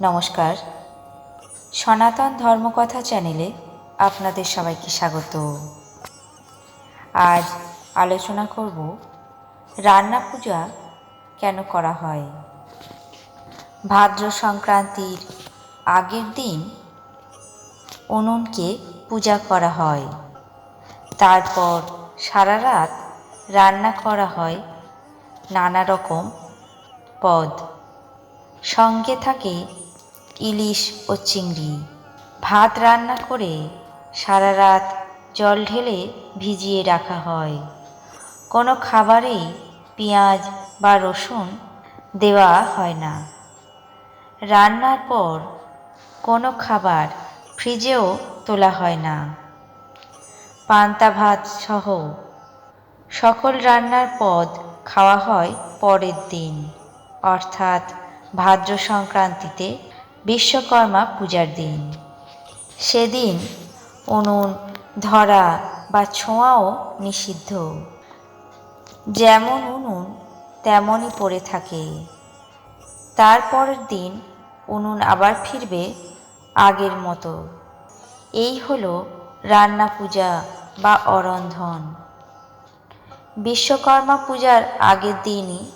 নমস্কার। সনাতন ধর্মকথা চ্যানেলে আপনাদের সবাইকে স্বাগত। আজ আলোচনা করব, রান্না পূজা কেন করা হয়? ভাদ্র সংক্রান্তির আগের দিন উনুনকে পূজা করা হয়। তারপর সারা রাত রান্না করা হয় নানা রকম পদ। সঙ্গে থাকে ইলিশ ও চিংড়ি। ভাত রান্না করে সারা রাত জল ঢেলে ভিজিয়ে রাখা হয়। কোনো খাবারেই পেঁয়াজ বা রসুন দেওয়া হয় না। রান্নার পর কোনো খাবার ফ্রিজেও তোলা হয় না। পান্তা ভাত সহ সকল রান্নার পদ খাওয়া হয় পরের দিন। অর্থাৎ ভাদ্র সংক্রান্তিতে বিশ্বকর্মা পূজার দিন। সেদিন উনুন, ধরা বা ছোঁয়াও নিষিদ্ধ। যেমন উনুন, তেমনই পড়ে থাকে। তারপরের দিন উনুন আবার ফিরবে আগের মতো। এই হলো রান্না পূজা বা অরন্ধন। বিশ্বকর্মা পূজার আগের দিনই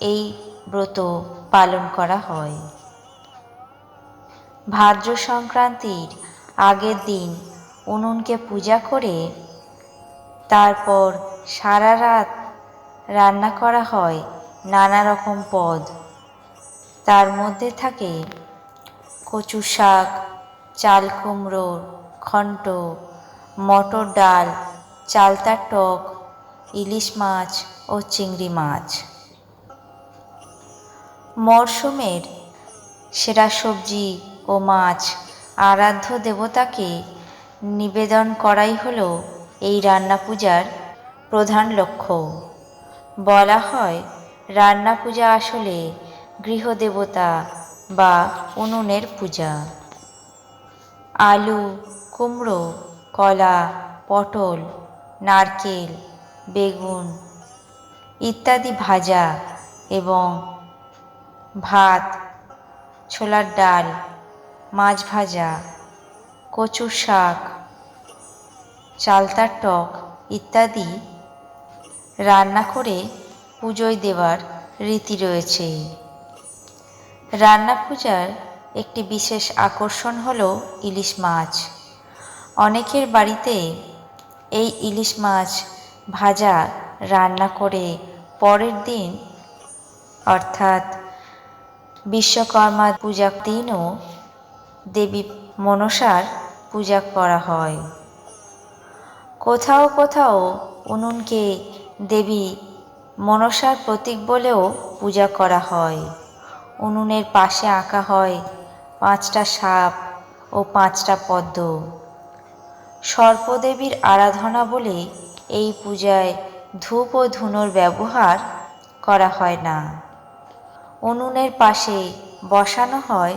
এই ব্রত পালন করা হয়। ভাদ্র সংক্রান্তির আগের দিন উনুনকে পূজা করে তারপর সারা রাত রান্না করা হয় নানা রকম পদ। তার মধ্যে থাকে কচু শাক চাল কুমড়োর ঘন্ট, মটর ডাল, চালতার টক, ইলিশ মাছ ও চিংড়ি মাছ। মরশুমের সেরা সবজি ও মাছ, আরাধ্য দেবতাকে নিবেদন করাই হলো এই রান্না পূজার প্রধান লক্ষ্য। বলা হয়, রান্না পূজা আসলে গৃহদেবতা বা উনুনের পূজা। আলু, কুমড়ো, কলা, পটল, নারকেল, বেগুন ইত্যাদি ভাজা এবং ভাত, ছোলার ডাল মাছ ভাজা, কচু শাক, চালতার টক ইত্যাদি রান্না করে পুজোয় দেওয়ার রীতি রয়েছে। রান্না পূজার একটি বিশেষ আকর্ষণ হলো ইলিশ মাছ। অনেকের বাড়িতে এই ইলিশ মাছ ভাজা রান্না করে পরের দিন, অর্থাৎ বিশ্বকর্মা পূজার দিনও দেবী মনসার পূজা করা হয়। কোথাও কোথাও উনুনকে দেবী মনসার প্রতীক বলেও পূজা করা হয়। উনুনের পাশে আঁকা হয় পাঁচটা সাপ ও পাঁচটা পদ্ম। সর্পদেবীর আরাধনা বলে এই পূজায় ধূপ ও ধুনোর ব্যবহার করা হয় না। উনুনের পাশে বসানো হয়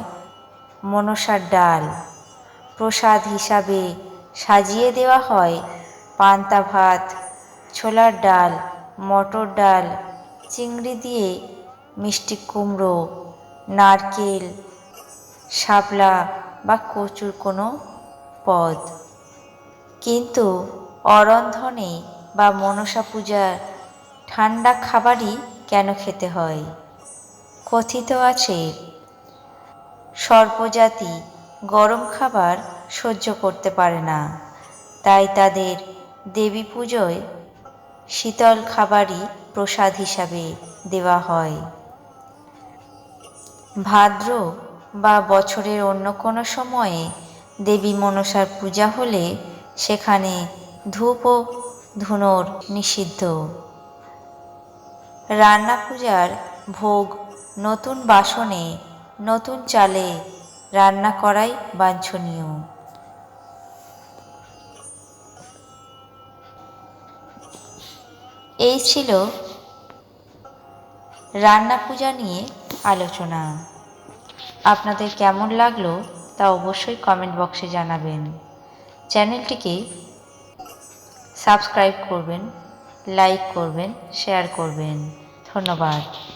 মনসার ডাল। প্রসাদ হিসাবে সাজিয়ে দেওয়া হয় পান্তা ভাত, ছোলার ডাল, মটর ডাল, চিংড়ি দিয়ে মিষ্টি কুমড়ো, নারকেল, শাপলা বা কচুর কোনো পদ। কিন্তু অরন্ধনে বা মনসা পূজার ঠান্ডা খাবারই কেন খেতে হয়? কথিত আছে সর্পজাতি গরম খাবার সহ্য করতে পারে না। তাই তাদের দেবী পুজোয় শীতল খাবারই প্রসাদ হিসাবে দেওয়া হয়। ভাদ্র বা বছরের অন্য কোনো সময়ে দেবী মনসার পূজা হলে সেখানে ধূপ ও ধুনোর নিষিদ্ধ। রান্না পূজার ভোগ নতুন বাসনে নতুন চালে রান্না করাই বাঞ্ছনীয়। এই ছিল রান্না পূজা নিয়ে আলোচনা। আপনাদের কেমন লাগল তা অবশ্যই কমেন্ট বক্সে জানাবেন। চ্যানেলটিকে সাবস্ক্রাইব করবেন লাইক করবেন শেয়ার করবেন। ধন্যবাদ।